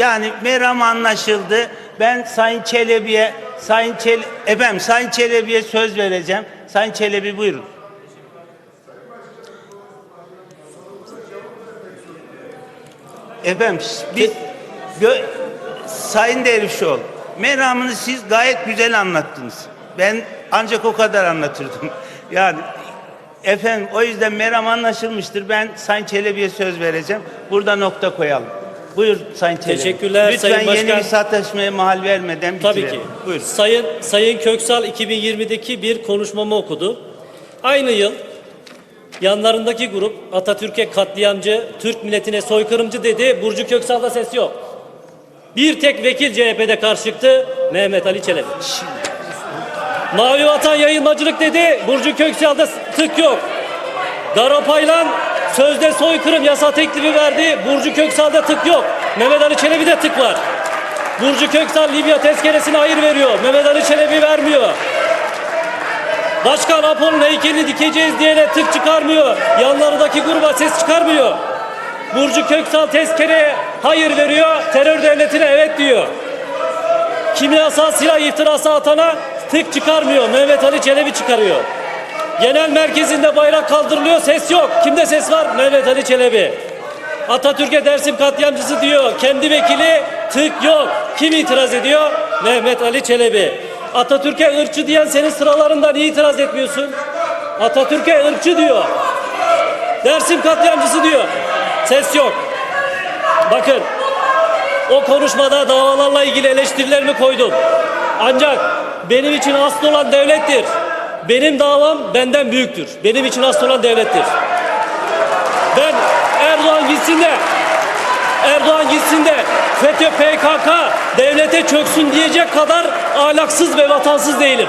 yani meram anlaşıldı. Ben Sayın Çelebi'ye Sayın Çel efendim Sayın Çelebi'ye söz vereceğim. Sayın Çelebi buyurun. Efendim biz gö- Sayın Dervişoğlu meramını siz gayet güzel anlattınız. Ben ancak o kadar anlatırdım. Yani efendim o yüzden meram anlaşılmıştır. Ben Sayın Çelebi'ye söz vereceğim. Burada nokta koyalım. Buyur Sayın Çelebi. Teşekkürler Lütfen Sayın yeni Başkan. bir sataşmaya mahal vermeden bitirelim. Tabii ki. Buyur. Sayın Sayın Köksal 2020'deki bir konuşmamı okudu. Aynı yıl yanlarındaki grup Atatürk'e katliamcı, Türk milletine soykırımcı dedi. Burcu Köksal'da ses yok. Bir tek vekil CHP'de karşı çıktı. Mehmet Ali Çelebi. Mavi Vatan yayılmacılık dedi. Burcu Köksal'da tık yok. Garopaylan sözde soykırım yasa teklifi verdi. Burcu Köksal'da tık yok. Mehmet Ali Çelebi'de tık var. Burcu Köksal Libya tezkeresine hayır veriyor. Mehmet Ali Çelebi vermiyor. Başkan Apo'nun heykelini dikeceğiz diyene tık çıkarmıyor. Yanlarındaki gruba ses çıkarmıyor. Burcu Köksal tezkereye hayır veriyor. Terör devletine evet diyor. Kimyasal silah iftirası atana tık çıkarmıyor. Mehmet Ali Çelebi çıkarıyor. Genel merkezinde bayrak kaldırılıyor. Ses yok. Kimde ses var? Mehmet Ali Çelebi. Atatürk'e Dersim katliamcısı diyor. Kendi vekili tık yok. Kim itiraz ediyor? Mehmet Ali Çelebi. Atatürk'e ırkçı diyen senin sıralarında niye itiraz etmiyorsun? Atatürk'e ırkçı diyor. Dersim katliamcısı diyor. Ses yok. Bakın o konuşmada davalarla ilgili eleştirilerimi koydum. Ancak benim için asıl olan devlettir. Benim davam benden büyüktür. Benim için asıl olan devlettir. Ben Erdoğan gitsin de Erdoğan gitsin de FETÖ PKK devlete çöksün diyecek kadar ahlaksız ve vatansız değilim.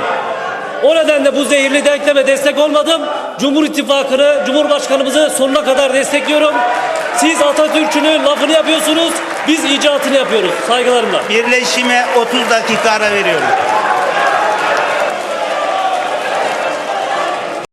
O nedenle bu zehirli denkleme destek olmadım. Cumhur İttifakı'nı, Cumhurbaşkanımızı sonuna kadar destekliyorum. Siz Atatürk'ünün lafını yapıyorsunuz, biz icatını yapıyoruz. Saygılarımla. Birleşime 30 dakika ara veriyorum.